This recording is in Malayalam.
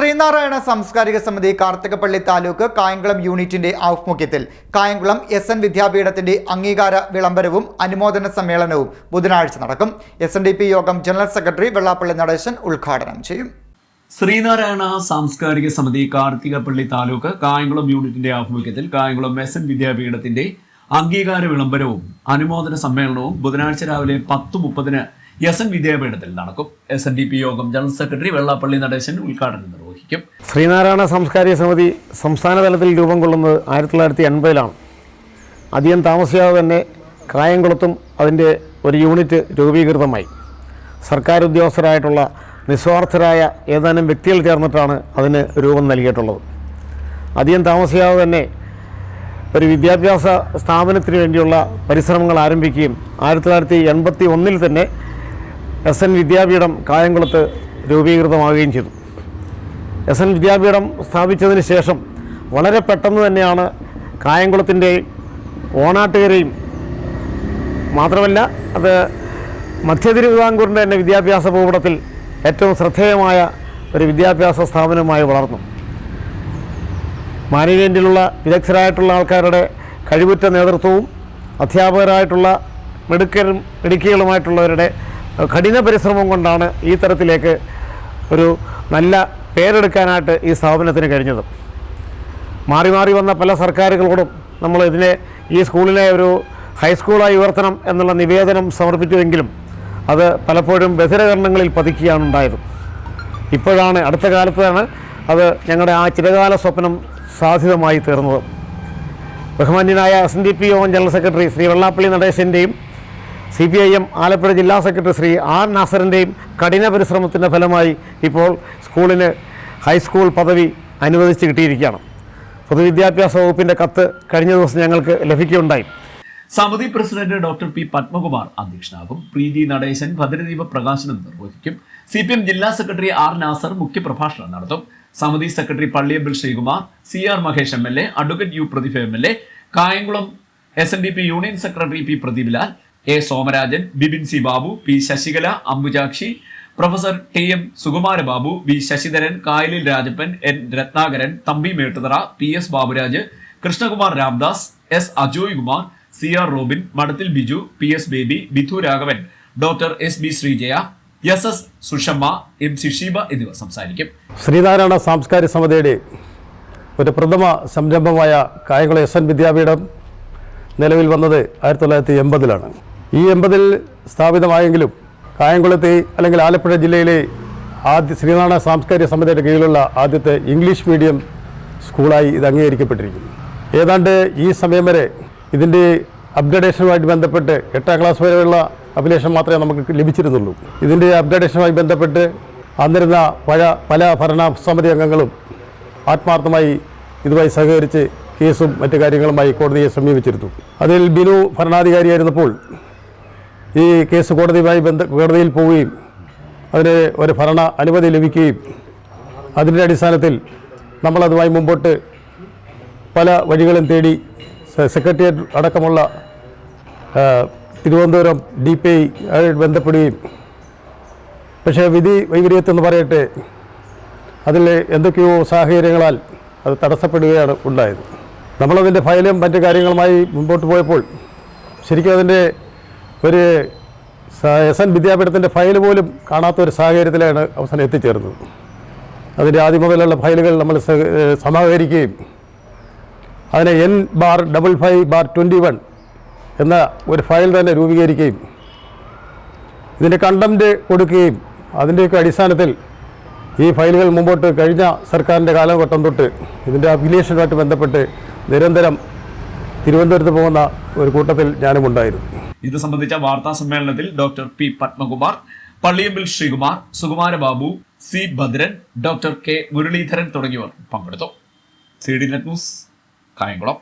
ശ്രീനാരായണ സാംസ്കാരിക സമിതി കാർത്തികപ്പള്ളി താലൂക്ക് കായംകുളം യൂണിറ്റിന്റെ ആഭിമുഖ്യത്തിൽ കായംകുളം എസ് എൻ വിദ്യാപീഠത്തിന്റെ അംഗീകാര വിളംബരവും അനുമോദന സമ്മേളനവും ബുധനാഴ്ച നടക്കും. എസ് എൻ ഡി പി യോഗം ജനറൽ സെക്രട്ടറി വെള്ളാപ്പള്ളി നടേശൻ ഉദ്ഘാടനം ചെയ്യും. ശ്രീനാരായണ സാംസ്കാരിക സമിതി കാർത്തികപ്പള്ളി താലൂക്ക് കായംകുളം യൂണിറ്റിന്റെ ആഭിമുഖ്യത്തിൽ കായംകുളം എസ് എൻ വിദ്യാപീഠത്തിന്റെ അംഗീകാര വിളംബരവും അനുമോദന സമ്മേളനവും ബുധനാഴ്ച രാവിലെ പത്ത് മുപ്പതിന് എസ് എൻ വിദ്യാപീഠത്തിൽ നടക്കും. എസ് എൻ ഡി പി യോഗം ജനറൽ സെക്രട്ടറി വെള്ളാപ്പള്ളി നടേശൻ ഉദ്ഘാടനം നിർവഹിക്കും. ശ്രീനാരായണ സാംസ്കാരിക സമിതി സംസ്ഥാന തലത്തിൽ രൂപം കൊള്ളുന്നത് ആയിരത്തി തൊള്ളായിരത്തി എൺപതിലാണ്. അധികം താമസിയാതെ തന്നെ കായംകുളത്തും അതിന്റെ ഒരു യൂണിറ്റ് രൂപീകൃതമായി. സർക്കാർ ഉദ്യോഗസ്ഥരായിട്ടുള്ള നിസ്വാർത്ഥരായ ഏതാനും വ്യക്തികൾ ചേർന്നിട്ടാണ് അതിന് രൂപം നൽകിയിട്ടുള്ളത്. അധികം താമസിയാതെ തന്നെ ഒരു വിദ്യാഭ്യാസ സ്ഥാപനത്തിന് വേണ്ടിയുള്ള പരിശ്രമങ്ങൾ ആരംഭിക്കുകയും ആയിരത്തി തൊള്ളായിരത്തി എൺപത്തി ഒന്നിൽ തന്നെ എസ് എൻ വിദ്യാപീഠം കായംകുളത്ത് രൂപീകൃതമാവുകയും ചെയ്തു. എസ് എൻ വിദ്യാപീഠം സ്ഥാപിച്ചതിന് ശേഷം വളരെ പെട്ടെന്ന് തന്നെയാണ് കായംകുളത്തിന്റെയും ഓണാട്ടുകരയും മാത്രമല്ല അത് മധ്യ തിരുവിതാംകൂറിന്റെ തന്നെ വിദ്യാഭ്യാസ ഭൂപടത്തിൽ ഏറ്റവും ശ്രദ്ധേയമായ ഒരു വിദ്യാഭ്യാസ സ്ഥാപനമായി വളർന്നു. മാനേജ്മെന്റിലുള്ള വിദഗ്ധരായിട്ടുള്ള ആൾക്കാരുടെ കഴിവുറ്റ നേതൃത്വവും അധ്യാപകരായിട്ടുള്ള മിടുക്കരും മിടുക്കികളുമായിട്ടുള്ളവരുടെ കഠിന പരിശ്രമം കൊണ്ടാണ് ഈ തരത്തിലേക്ക് ഒരു നല്ല പേരെടുക്കാനായിട്ട് ഈ സ്ഥാപനത്തിന് കഴിഞ്ഞത്. മാറി മാറി വന്ന പല സർക്കാരുകളോടും നമ്മൾ ഇതിനെ ഈ സ്കൂളിനെ ഒരു ഹൈസ്കൂളായി ഉയർത്തണം എന്നുള്ള നിവേദനം സമർപ്പിച്ചുവെങ്കിലും അത് പലപ്പോഴും ബഹിരകരണങ്ങളിൽ പതിക്കുകയാണ് ഉണ്ടായത്. ഇപ്പോഴാണ് അടുത്ത കാലത്താണ് അത് ഞങ്ങളുടെ ആ ചിരകാല സ്വപ്നം സാധ്യതമായി തീർന്നത്. ബഹുമാന്യനായ എസ് എൻ ഡി പി യോഗം general secretary Shri Vellappally നടേശന്റെയും C P I M Alappuzha ജില്ലാ സെക്രട്ടറി ശ്രീ ആർ നാസറിന്റെയും കഠിന പരിശ്രമത്തിന്റെ ഫലമായി ഇപ്പോൾ സ്കൂളിന് ഹൈസ്കൂൾ പദവി അനുവദിച്ച് കിട്ടിയിരിക്കുകയാണ്. പൊതുവിദ്യാഭ്യാസ വകുപ്പിന്റെ കത്ത് കഴിഞ്ഞ ദിവസം ഞങ്ങൾക്ക് ലഭിക്കുകയുണ്ടായി. സമിതി പ്രസിഡന്റ് ഡോക്ടർ പി പത്മകുമാർ അധ്യക്ഷനാകും. പ്രീതി നടേശൻ ഭദ്രദീപ പ്രകാശനം നിർവഹിക്കും. സി പി എം ജില്ലാ സെക്രട്ടറി ആർ നാസർ മുഖ്യപ്രഭാഷണം നടത്തും. സമിതി secretary Palliyambil Sreekumar C R Mahesh M L A advocate U Pradeep M L A Kayamkulam S N D P union secretary P Pradeep Lal A. Somarajan Bibin C. Babu P. Sasikala Ambujakshi professor T. M. Sukumarababu V. Sasidharan Kayalil Rajappan N. Ratnakaran Thampi Mettuthara P. S. Baburaj Krishnakumar Ramdas S. Ajoy Kumar C. R. Robin Madathil Biju P. S. Baby Bidhu Raghavan doctor S. B. Sreejaya S. S. Sushama M. C. Sheeba എന്നിവർ സംസാരിക്കും. ശ്രീനാരായണ സാംസ്കാരിക സമിതിയുടെ ഒരു പ്രഥമ സംരംഭമായ കായംകുളം എസ്. എൻ. വിദ്യാപീഠം നിലവിൽ വന്നത് ആയിരത്തി തൊള്ളായിരത്തി എൺപതിലാണ്. ഈ എൺപതിൽ സ്ഥാപിതമായെങ്കിലും കായംകുളത്തെ അല്ലെങ്കിൽ ആലപ്പുഴ ജില്ലയിലെ ആദ്യ ശ്രീനാരായണ സാംസ്കാരിക സമിതിയുടെ കീഴിലുള്ള ആദ്യത്തെ ഇംഗ്ലീഷ് മീഡിയം സ്കൂളായി ഇത് അംഗീകരിക്കപ്പെട്ടിരിക്കുന്നു. ഏതാണ്ട് ഈ സമയം വരെ ഇതിന്റെ അപ്ഗ്രഡേഷനുമായിട്ട് ബന്ധപ്പെട്ട് എട്ടാം ക്ലാസ് വരെയുള്ള അഭിലേഷൻ മാത്രമേ നമുക്ക് ലഭിച്ചിരുന്നുള്ളൂ. ഇതിന്റെ അപ്ഗ്രഡേഷനുമായി ബന്ധപ്പെട്ട് അന്നിരുന്ന പഴ പല ഭരണ സമിതി അംഗങ്ങളും ആത്മാർത്ഥമായി ഇതുമായി സഹകരിച്ച് കേസും മറ്റു കാര്യങ്ങളുമായി കോടതിയെ സമീപിച്ചിരുന്നു. അതിൽ ബിനു ഭരണാധികാരിയായിരുന്നപ്പോൾ ഈ കേസ് കോടതിയുമായി ബന്ധ കോടതിയിൽ പോവുകയും അതിന് ഒരു ഭരണ അനുമതി ലഭിക്കുകയും അതിന്റെ അടിസ്ഥാനത്തിൽ നമ്മളതുമായി മുമ്പോട്ട് പല വഴികളും തേടി സെക്രട്ടേറിയറ്റ് അടക്കമുള്ള തിരുവനന്തപുരം ഡി പി ഐ ബന്ധപ്പെടുകയും. പക്ഷേ വിധി വൈപര്യത്തെന്ന് പറയട്ടെ അതിൽ എന്തൊക്കെയോ സാഹചര്യങ്ങളാൽ അത് തടസ്സപ്പെടുകയാണ് ഉണ്ടായത്. നമ്മളതിന്റെ ഫയലും മറ്റു കാര്യങ്ങളുമായി മുമ്പോട്ട് പോയപ്പോൾ ശരിക്കും അതിന്റെ ഒരു എസ് എൻ വിദ്യാപീഠത്തിന്റെ ഫയൽ പോലും കാണാത്ത ഒരു സാഹചര്യത്തിലാണ് അവസാനം എത്തിച്ചേർന്നത്. അതിന്റെ ആദ്യം മുതലുള്ള ഫയലുകൾ നമ്മൾ സമാഹരിക്കുകയും അതിനെ N bar double five bar twenty one എന്ന ഒരു ഫയൽ തന്നെ രൂപീകരിക്കുകയും ഇതിന്റെ കണ്ടംറ്റ് കൊടുക്കുകയും അതിന്റെയൊക്കെ അടിസ്ഥാനത്തിൽ ഈ ഫയലുകൾ മുമ്പോട്ട് കഴിഞ്ഞ സർക്കാരിന്റെ കാലഘട്ടം തൊട്ട് ഇതിന്റെ അഫിലിയേഷനുമായിട്ട് ബന്ധപ്പെട്ട് നിരന്തരം തിരുവനന്തപുരത്ത് പോകുന്ന ഒരു കൂട്ടത്തിൽ ഞാനും ഉണ്ടായിരുന്നു. ഇത് സംബന്ധിച്ച വാർത്താ സമ്മേളനത്തിൽ doctor P Padmakumar Palliyambil Sreekumar Sukumarababu C Bhadran doctor K Muraleedharan തുടങ്ങിയവർ പങ്കെടുത്തു. C D net news Kayamkulam.